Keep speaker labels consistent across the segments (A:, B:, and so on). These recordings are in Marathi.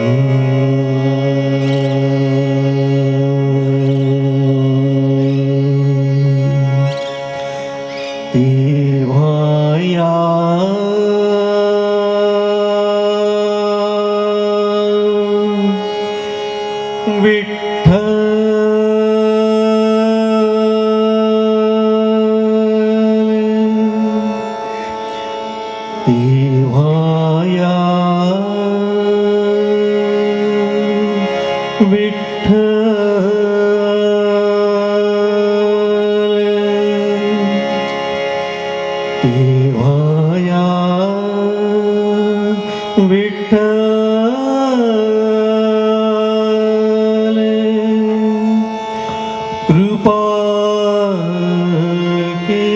A: Música या विठ्ठे कृपा के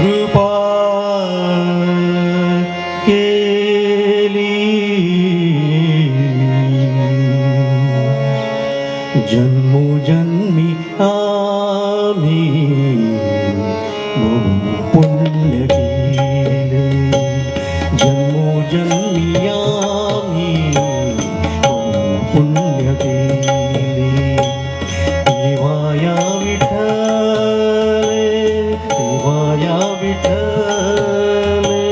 A: रु केली। जन्मो जन्मी आ സ്വാമി പുണ്യകീലേ ജന്മോ ജന്മിയാമി പുണ്യകീലേ ദേവായ വിഠലേ ദേവായ വിഠലേ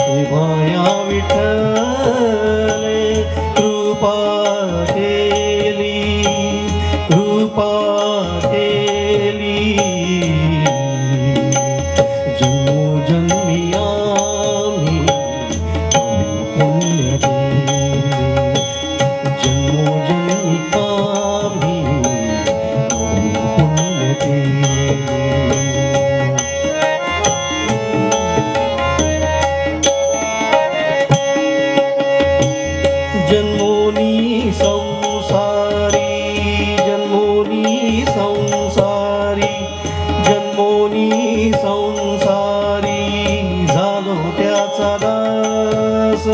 A: ദേവായ വിഠലേ जन्मोनी संसारी झालो त्याचा दास.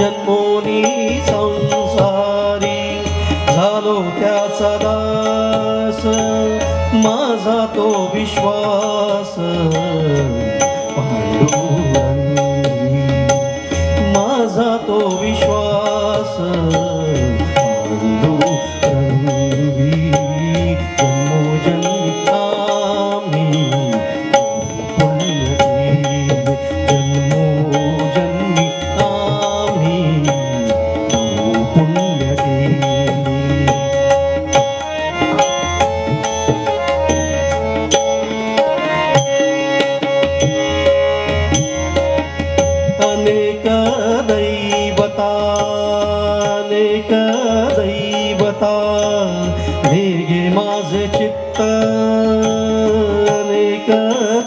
A: जन्मोनी संसारी झालो त्याचा दास. माझा तो विश्वास एक दैवता भेगे माझे चित्त. अनेक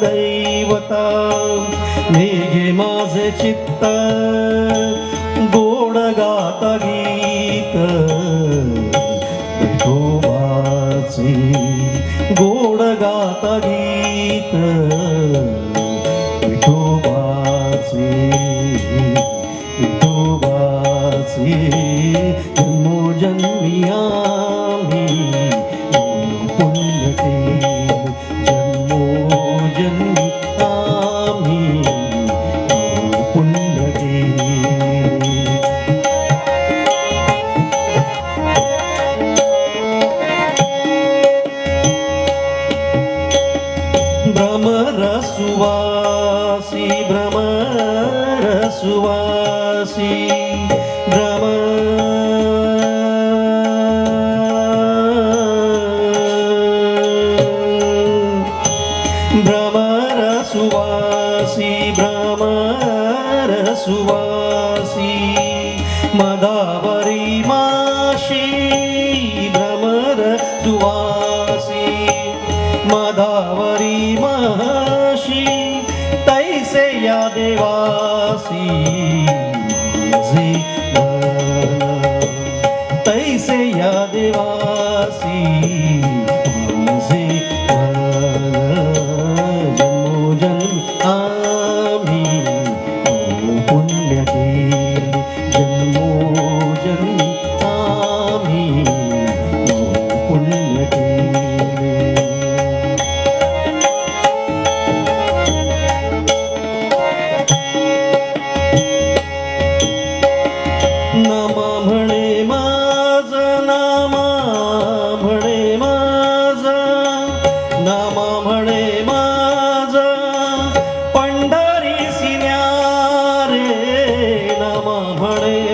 A: दैवता भेगे माझे चित्त. Brahmarasuvasi Brahmarasuvasi Brahma Brahmarasuvasi Brahmarasuvasi Madhavari Mashi Brahmarasuvasi मधावरी माशी तैसे या देवासी माझे तैसे या देवासी
B: માં
A: ભણે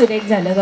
A: सुरेख झालं